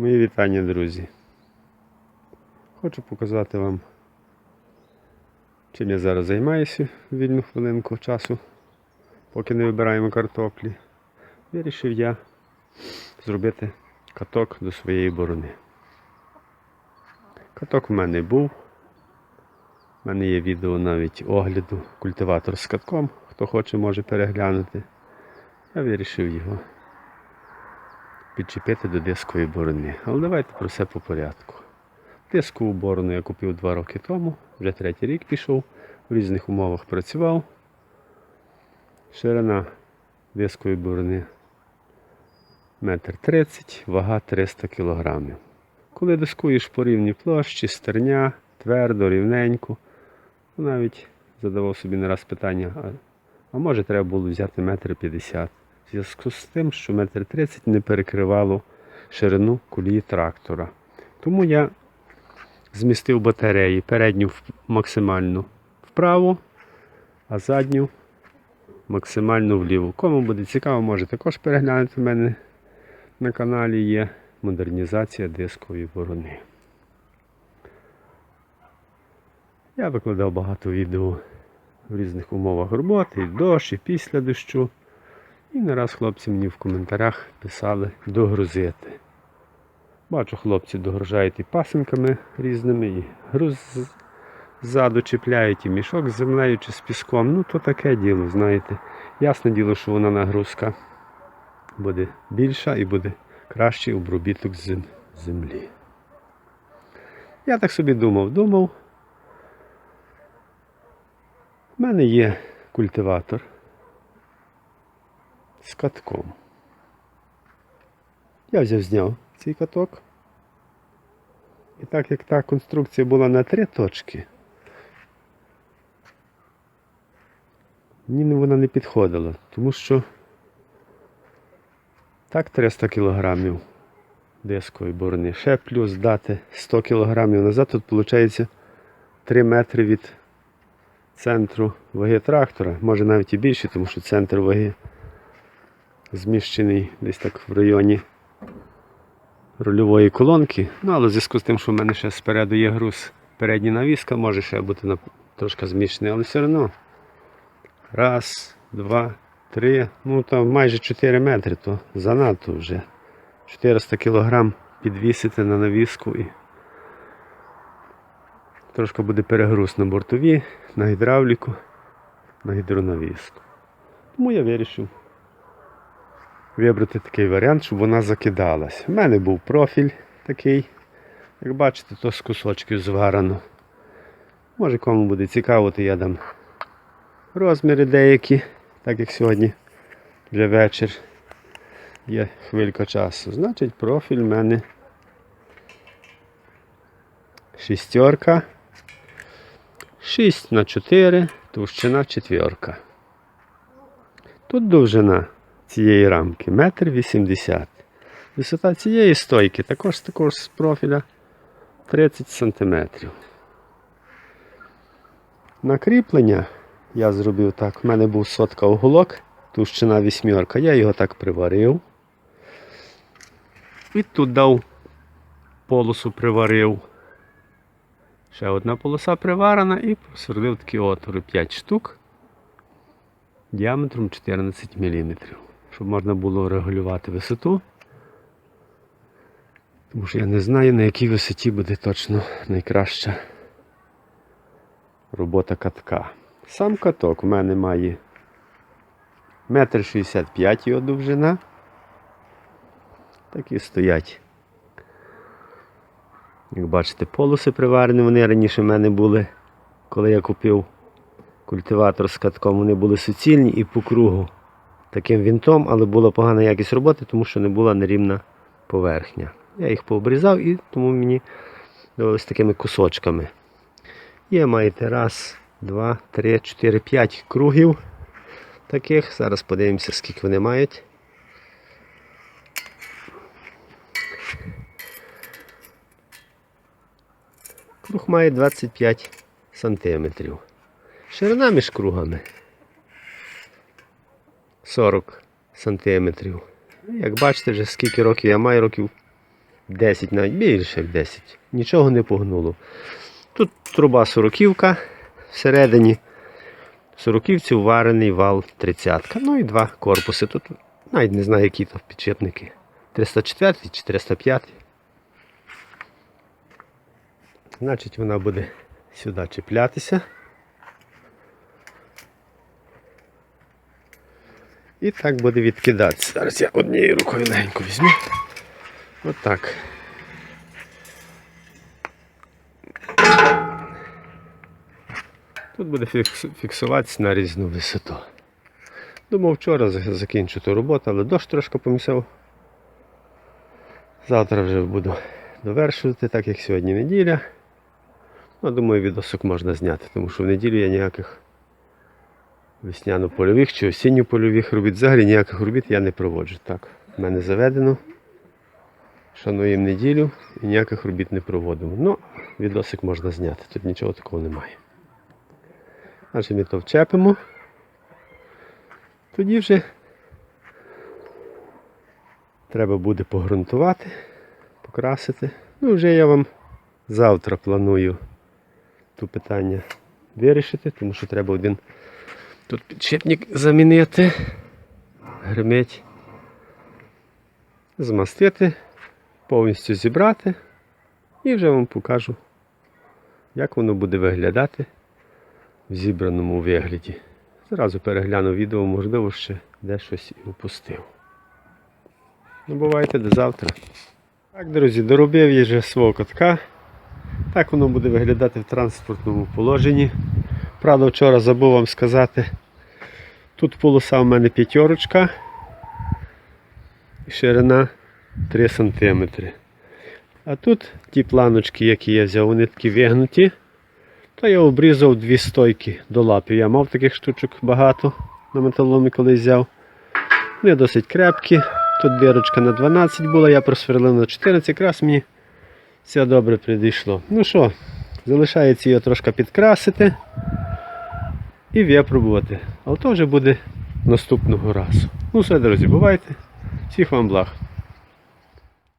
Мої вітання, друзі. Хочу показати вам, чим я зараз займаюся вільну хвилинку часу, поки не вибираємо картоплі. Вирішив я зробити каток до своєї борони. Каток в мене був. У мене є відео навіть огляду культиватор з катком. Хто хоче, може переглянути. Я вирішив його підчепити до дискової борони. Але давайте про все по порядку. Дискову борону я купив два роки тому, вже третій рік пішов, в різних умовах працював. Ширина дискової борони 1,30 м, вага 300 кг. Коли дискуєш по рівній площі, стерня, твердо, рівненько, ну, навіть задавав собі не раз питання, а, може треба було взяти 1,50 м. В зв'язку з тим, що 1,30 м не перекривало ширину колії трактора. Тому я змістив батареї передню максимально вправо, а задню максимально вліво. Кому буде цікаво, може також переглянути в мене на каналі є модернізація дискової борони. Я викладав багато відео в різних умовах роботи, і дощ, і після дощу. І не раз хлопці мені в коментарях писали догрузити. Бачу, хлопці догружають і пасинками різними, і груз з- ззаду чіпляють, і мішок з землею чи з піском. Ну то таке діло, знаєте. Ясне діло, що вона нагрузка буде більша і буде кращий обробіток зем- землі. Я так собі думав, думав. У мене є культиватор з катком. Я взяв зняв цей каток. І так як та конструкція була на три точки, мені вона не підходила, тому що так 300 кілограмів дискової борони. Ще плюс дати 100 кілограмів назад, тут виходить 3 метри від центру ваги трактора, може навіть і більше, тому що центр ваги зміщений десь так в районі рульової колонки. Ну, але в зв'язку з тим, що в мене ще спереду є груз, передня навіска, може ще бути трошки зміщений, але все одно. Раз, два, три, ну там майже 4 метри, то занадто вже. 400 кілограм підвісити на навіску і трошки буде перегруз на бортові, на гідравліку, на гідронавіску. Тому я вирішив вибрати такий варіант, щоб вона закидалась. У мене був профіль такий, як бачите, то з кусочків зварено. Може кому буде цікаво, то я дам розміри деякі, так як сьогодні вже вечір є хвилька часу. Значить, профіль в мене шістерка. 6 на 4, товщина четверка. Тут довжина цієї рамки 1,80 м. Висота цієї стойки також також з профіля 30 см. Накріплення я зробив так. У мене був сотка уголок, товщина вісьмерка. Я його так приварив. І тут дав полосу приварив. Ще одна полоса приварена і просверлив такі отвори 5 штук діаметром 14 мм, щоб можна було регулювати висоту. Тому що я не знаю, на якій висоті буде точно найкраща робота катка. Сам каток у мене має 1,65 м його довжина. Такі стоять. Як бачите, полоси приварені, вони раніше в мене були, коли я купив культиватор з катком, вони були суцільні і по кругу таким вінтом, але була погана якість роботи, тому що не була нерівна поверхня. Я їх пообрізав і тому мені довелося такими кусочками. Є маєте раз, два, три, чотири, п'ять кругів таких. Зараз подивимося, скільки вони мають. Круг має 25 сантиметрів. Ширина між кругами 40 сантиметрів. Як бачите, вже скільки років я маю, років 10, навіть більше як 10. Нічого не погнуло. Тут труба сороківка всередині. В сороківці варений вал 30. Ну і два корпуси. Тут навіть не знаю, які то підшипники. 304 чи 305. Значить, вона буде сюди чіплятися. І так буде відкидатися. Зараз я однією рукою легенько візьму. Отак. Тут буде фікс- фіксуватися на різну висоту. Думав вчора закінчу ту роботу, але дощ трошки помісив. Завтра вже буду довершувати, так як сьогодні неділя. Ну, думаю, відосок можна зняти, тому що в неділю я ніяких весняно-польових чи осінньо-польових робіт. Взагалі ніяких робіт я не проводжу. Так, в мене заведено. Шануємо неділю і ніяких робіт не проводимо. Ну, відосик можна зняти, тут нічого такого немає. Значить ми то вчепимо. Тоді вже треба буде погрунтувати, покрасити. Ну, вже я вам завтра планую ту питання вирішити, тому що треба один тут підшипник замінити, гримить, змастити, повністю зібрати і вже вам покажу, як воно буде виглядати в зібраному вигляді. Зразу перегляну відео, можливо, ще де щось і упустив. Ну, бувайте до завтра. Так, друзі, доробив я вже свого катка. Так воно буде виглядати в транспортному положенні. Правда, вчора забув вам сказати, тут полоса в мене п'ятерочка, і ширина 3 см. А тут ті планочки, які я взяв, вони такі вигнуті. То я обрізав дві стойки до лапів. Я мав таких штучок багато на металоломі колись взяв. Вони досить крепкі. Тут дирочка на 12 була, я просверлив на 14, якраз мені все добре підійшло. Ну що, залишається його трошки підкрасити і випробувати. Але то вже буде наступного разу. Ну все, друзі, бувайте. Всіх вам благ.